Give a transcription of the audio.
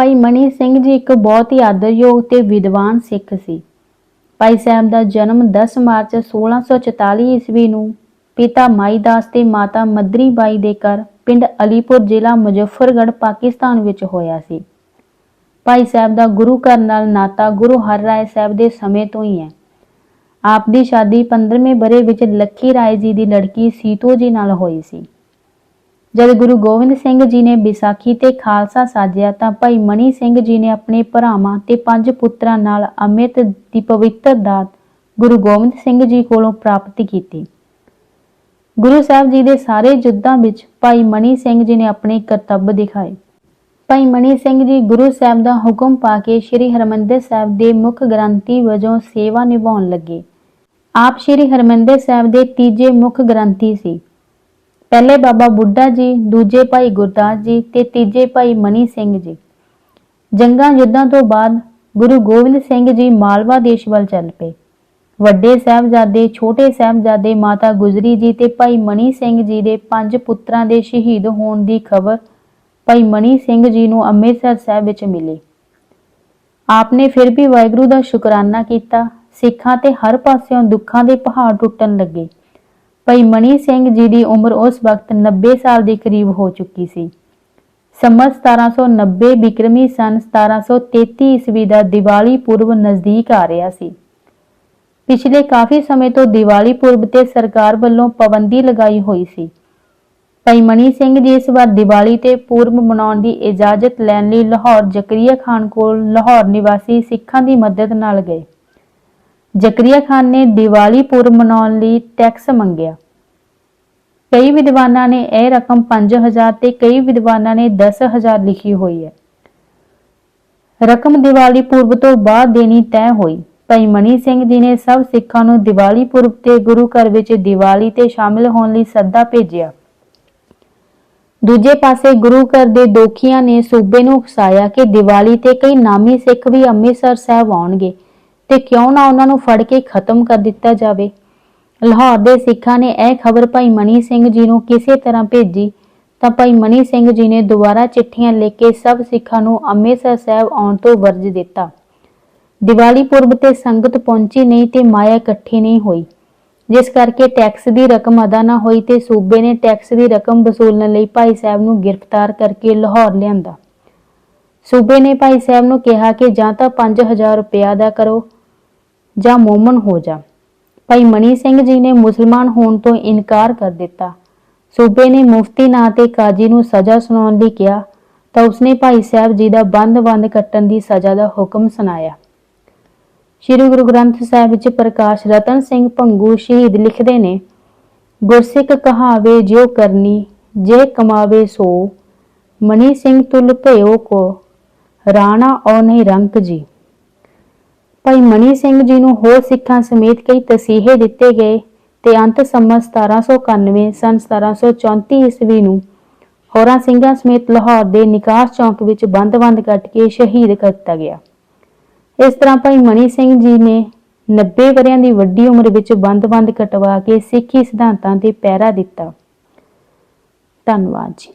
ਭਾਈ ਮਨੀ ਸਿੰਘ ਜੀ ਇੱਕ ਬਹੁਤ ਹੀ ਆਦਰਯੋਗ ਤੇ ਵਿਦਵਾਨ ਸਿੱਖ ਸੀ। ਭਾਈ ਸਾਹਿਬ ਦਾ ਜਨਮ 10 ਮਾਰਚ 1644 ਈਸਵੀ ਨੂੰ ਪਿਤਾ ਮਾਈਦਾਸ ਤੇ ਮਾਤਾ ਮਦਰੀ ਬਾਈ ਦੇ ਘਰ ਪਿੰਡ ਅਲੀਪੁਰ ਜ਼ਿਲ੍ਹਾ ਮੁਜ਼ੱਫਰਗੜ੍ਹ, ਪਾਕਿਸਤਾਨ ਵਿੱਚ ਹੋਇਆ ਸੀ। ਭਾਈ ਸਾਹਿਬ ਦਾ ਗੁਰੂ ਘਰ ਨਾਲ ਨਾਤਾ ਗੁਰੂ ਹਰ ਰਾਏ ਸਾਹਿਬ ਦੇ ਸਮੇਂ ਤੋਂ ਹੀ ਹੈ। ਆਪ ਦੀ ਸ਼ਾਦੀ 15ਵੇਂ ਬਰੇ ਵਿੱਚ ਲੱਖੀ ਰਾਏ ਜੀ ਦੀ ਲੜਕੀ ਸੀਤੋ ਜੀ ਨਾਲ ਹੋਈ ਸੀ। ਜਦ ਗੁਰੂ ਗੋਬਿੰਦ ਸਿੰਘ ਜੀ ਨੇ ਵਿਸਾਖੀ ਤੇ ਖਾਲਸਾ ਸਾਜਿਆ ਤਾਂ ਭਾਈ ਮਣੀ ਸਿੰਘ ਜੀ ਨੇ ਆਪਣੇ ਭਰਾਵਾਂ ਤੇ ਪੰਜ ਪੁੱਤਰਾਂ ਨਾਲ ਅੰਮ੍ਰਿਤ ਦੀ ਪਵਿੱਤਰ ਦਾਤ ਗੁਰੂ ਗੋਬਿੰਦ ਸਿੰਘ ਜੀ ਕੋਲੋਂ ਪ੍ਰਾਪਤ ਕੀਤੀ। ਗੁਰੂ ਸਾਹਿਬ ਜੀ ਦੇ ਸਾਰੇ ਯੁੱਧਾਂ ਵਿੱਚ ਭਾਈ ਮਣੀ ਸਿੰਘ ਜੀ ਨੇ ਆਪਣੇ ਕਰਤੱਵ ਦਿਖਾਏ। ਭਾਈ ਮਣੀ ਸਿੰਘ ਜੀ ਗੁਰੂ ਸਾਹਿਬ ਦਾ ਹੁਕਮ ਪਾ ਕੇ ਸ੍ਰੀ ਹਰਮੰਦਰ ਸਾਹਿਬ ਦੇ ਮੁੱਖ ਗ੍ਰੰਥੀ ਵਜੋਂ ਸੇਵਾ ਨਿਭਾਉਣ ਲੱਗੇ। ਆਪ ਸ੍ਰੀ ਹਰਮੰਦਰ ਸਾਹਿਬ ਦੇ ਤੀਜੇ ਮੁੱਖ ਗ੍ਰੰਥੀ ਸੀ। ਪਹਿਲੇ ਬਾਬਾ ਬੁੱਢਾ ਜੀ, ਦੂਜੇ ਭਾਈ ਗੁਰਦਾਸ ਜੀ ਤੇ ਤੀਜੇ ਭਾਈ ਮਨੀ ਸਿੰਘ ਜੀ। ਜੰਗਾਂ ਯੁੱਧਾਂ ਤੋਂ ਬਾਅਦ ਗੁਰੂ ਗੋਬਿੰਦ ਸਿੰਘ ਜੀ ਮਾਲਵਾ ਦੇਸ਼ ਵੱਲ ਚੱਲ ਪਏ। ਵੱਡੇ ਸਾਹਿਬਜ਼ਾਦੇ, ਛੋਟੇ ਸਾਹਿਬਜ਼ਾਦੇ ਮਾਤਾ ਗੁਜਰੀ ਜੀ ਤੇ ਭਾਈ ਮਨੀ ਸਿੰਘ ਜੀ ਦੇ ਪੰਜ ਪੁੱਤਰਾਂ ਦੇ ਸ਼ਹੀਦ ਹੋਣ ਦੀ ਖਬਰ ਭਾਈ ਮਨੀ ਸਿੰਘ ਜੀ ਨੂੰ ਅੰਮ੍ਰਿਤਸਰ ਸਾਹਿਬ ਵਿੱਚ ਮਿਲੀ। ਆਪਨੇ ਫਿਰ ਵੀ ਵਾਹਿਗੁਰੂ ਦਾ ਸ਼ੁਕਰਾਨਾ ਕੀਤਾ। ਸਿੱਖਾਂ ਤੇ ਹਰ ਪਾਸਿਓਂ ਦੁੱਖਾਂ ਦੇ ਪਹਾੜ ਟੁੱਟਣ ਲੱਗੇ। ਭਾਈ ਮਣੀ ਸਿੰਘ ਜੀ ਦੀ ਉਮਰ ਉਸ ਵਕਤ 90 ਸਾਲ ਦੇ ਕਰੀਬ ਹੋ ਚੁੱਕੀ ਸੀ। ਸੰਮਤ 1790 ਬਿਕਰਮੀ ਸਨ 1733 ਈਸਵੀ ਦਾ ਦੀਵਾਲੀ ਪੁਰਬ ਨਜ਼ਦੀਕ ਆ ਰਿਹਾ ਸੀ। ਪਿਛਲੇ ਕਾਫੀ ਸਮੇਂ ਤੋਂ ਦੀਵਾਲੀ ਪੁਰਬ ਤੇ ਸਰਕਾਰ ਵੱਲੋਂ ਪਾਬੰਦੀ ਲਗਾਈ ਹੋਈ ਸੀ। ਭਾਈ ਮਣੀ ਸਿੰਘ ਜੀ ਇਸ ਵਾਰ ਦੀਵਾਲੀ ਤੇ ਪੂਰਬ ਮਨਾਉਣ ਦੀ ਇਜਾਜ਼ਤ ਲੈਣ ਲਈ ਲਾਹੌਰ ਜ਼ਕਰੀਆ ਖਾਨ ਕੋਲ ਲਾਹੌਰ ਨਿਵਾਸੀ ਸਿੱਖਾਂ ਦੀ ਮਦਦ ਨਾਲ ਗਏ। ਜ਼ਕਰੀਆ ਖਾਨ ਨੇ ਦੀਵਾਲੀ ਪੁਰਬ ਮਨਾਉਣ ਲਈ ਟੈਕਸ ਮੰਗਿਆ। ਕਈ ਵਿਦਵਾਨਾਂ ਨੇ ਇਹ ਰਕਮ 5000 ਤੇ ਕਈ ਵਿਦਵਾਨਾਂ ਨੇ 10000 ਲਿਖੀ ਹੋਈ ਹੈ। ਰਕਮ ਦੀਵਾਲੀ ਪੁਰਬ ਤੋਂ ਬਾਅਦ ਦੇਣੀ ਤੈਅ ਹੋਈ। ਭਾਈ ਮਨੀ ਸਿੰਘ ਜੀ ਨੇ ਸਭ ਸਿੱਖਾਂ ਨੂੰ ਦੀਵਾਲੀ ਪੁਰਬ ਤੇ ਗੁਰੂ ਘਰ ਵਿੱਚ ਦੀਵਾਲੀ ਤੇ ਸ਼ਾਮਿਲ ਹੋਣ ਲਈ ਸੱਦਾ ਭੇਜਿਆ। ਦੂਜੇ ਪਾਸੇ ਗੁਰੂ ਘਰ ਦੇ ਦੋਖੀਆਂ ਨੇ ਸੂਬੇ ਨੂੰ ਉਕਸਾਇਆ ਕਿ ਦੀਵਾਲੀ ਤੇ ਕਈ ਨਾਮੀ ਸਿੱਖ ਵੀ ਅੰਮ੍ਰਿਤਸਰ ਸਾਹਿਬ ਆਉਣਗੇ। ਤੇ ਕਿਉਂ ਨਾ ਉਹਨਾਂ ਨੂੰ ਫੜ ਕੇ ਖਤਮ ਕਰ ਦਿੱਤਾ ਜਾਵੇ? ਲਾਹੌਰ ਦੇ ਸਿੱਖਾਂ ਨੇ ਇਹ ਖਬਰ ਭਾਈ ਮਨੀ ਸਿੰਘ ਜੀ ਨੂੰ ਕਿਸੇ ਤਰ੍ਹਾਂ ਭੇਜੀ, ਤਾਂ ਭਾਈ ਮਨੀ ਸਿੰਘ ਜੀ ਨੇ ਦੁਬਾਰਾ ਚਿੱਠੀਆਂ ਲਿਖ ਕੇ ਸਭ ਸਿੱਖਾਂ ਨੂੰ ਅੰਮ੍ਰਿਤਸਰ ਸਾਹਿਬ ਆਉਣ ਤੋਂ ਵਰਜ ਦਿੱਤਾ। ਦੀਵਾਲੀ ਪੁਰਬ ਤੇ ਸੰਗਤ ਪਹੁੰਚੀ ਨਹੀਂ ਤੇ ਮਾਇਆ ਇਕੱਠੀ ਨਹੀਂ ਹੋਈ। ਜਿਸ ਕਰਕੇ ਟੈਕਸ ਦੀ ਰਕਮ ਅਦਾ ਨਾ ਹੋਈ ਤੇ ਸੂਬੇ ਨੇ ਟੈਕਸ ਦੀ ਰਕਮ ਵਸੂਲਣ ਲਈ ਭਾਈ ਸਾਹਿਬ ਨੂੰ ਗ੍ਰਿਫਤਾਰ ਕਰਕੇ ਲਾਹੌਰ ਲਿਆਂਦਾ। ਸੂਬੇ ਨੇ ਭਾਈ ਸਾਹਿਬ ਨੂੰ ਕਿਹਾ ਕਿ ਜਾਂ ਤਾਂ 5000 ਰੁਪਇਆ ਅਦਾ ਕਰੋ ਜਾਂ ਮੋਮਨ ਹੋ ਜਾ। ਭਾਈ ਮਣੀ ਸਿੰਘ ਜੀ ਨੇ ਮੁਸਲਮਾਨ ਹੋਣ ਤੋਂ ਇਨਕਾਰ ਕਰ ਦਿੱਤਾ। ਸੂਬੇ ਨੇ ਮੁਫਤੀ ਨਾਂ ਤੇ ਕਾਜੀ ਨੂੰ ਸਜ਼ਾ ਸੁਣਾਉਣ ਲਈ ਕਿਹਾ, ਤਾਂ ਉਸਨੇ ਭਾਈ ਸਾਹਿਬ ਜੀ ਦਾ ਬੰਦ-ਬੰਦ ਕੱਟਣ ਦੀ ਸਜ਼ਾ ਦਾ ਹੁਕਮ ਸੁਣਾਇਆ। ਸ੍ਰੀ ਗੁਰੂ ਗ੍ਰੰਥ ਸਾਹਿਬ ਵਿੱਚ ਪ੍ਰਕਾਸ਼ ਰਤਨ ਸਿੰਘ ਭੰਗੂ ਸ਼ਹੀਦ ਲਿਖਦੇ ਨੇ, ਗੁਰਸਿੱਖ ਕਹਾਵੇ ਜਿਉ ਕਰਨੀ, ਜੇ ਕਮਾਵੇ ਸੋ। ਮਨੀ ਸਿੰਘ ਤੁਲ ਭਇਓ ਕੋ, ਰਾਣਾ ਔ ਨਹੀਂ ਰੰਕ ਜੀ। ਭਾਈ ਮਨੀ ਸਿੰਘ ਜੀ ਨੂੰ ਹੋਰ ਸਿੱਖਾਂ ਸਮੇਤ ਕਈ ਤਸੀਹੇ ਦਿੱਤੇ ਗਏ ਤੇ ਅੰਤ ਸੰਮਤ 1791 ਸਨ 1734 ਈਸਵੀ ਨੂੰ ਹੋਰਾਂ ਸਿੰਘਾਂ ਸਮੇਤ ਲਾਹੌਰ ਦੇ ਨਿਕਾਸ ਚੌਂਕ ਵਿੱਚ ਬੰਦ-ਬੰਦ ਕੱਟ ਕੇ ਸ਼ਹੀਦ ਕਰ ਦਿੱਤਾ ਗਿਆ। ਇਸ ਤਰ੍ਹਾਂ ਭਾਈ ਮਨੀ ਸਿੰਘ ਜੀ ਨੇ 90 ਵਰਿਆਂ ਦੀ ਵੱਡੀ ਉਮਰ ਵਿੱਚ ਬੰਦ-ਬੰਦ ਕਟਵਾ ਕੇ ਸਿੱਖੀ ਸਿਧਾਂਤਾਂ ਤੇ ਪਹਿਰਾ ਦਿੱਤਾ। ਧੰਨਵਾਦ ਜੀ।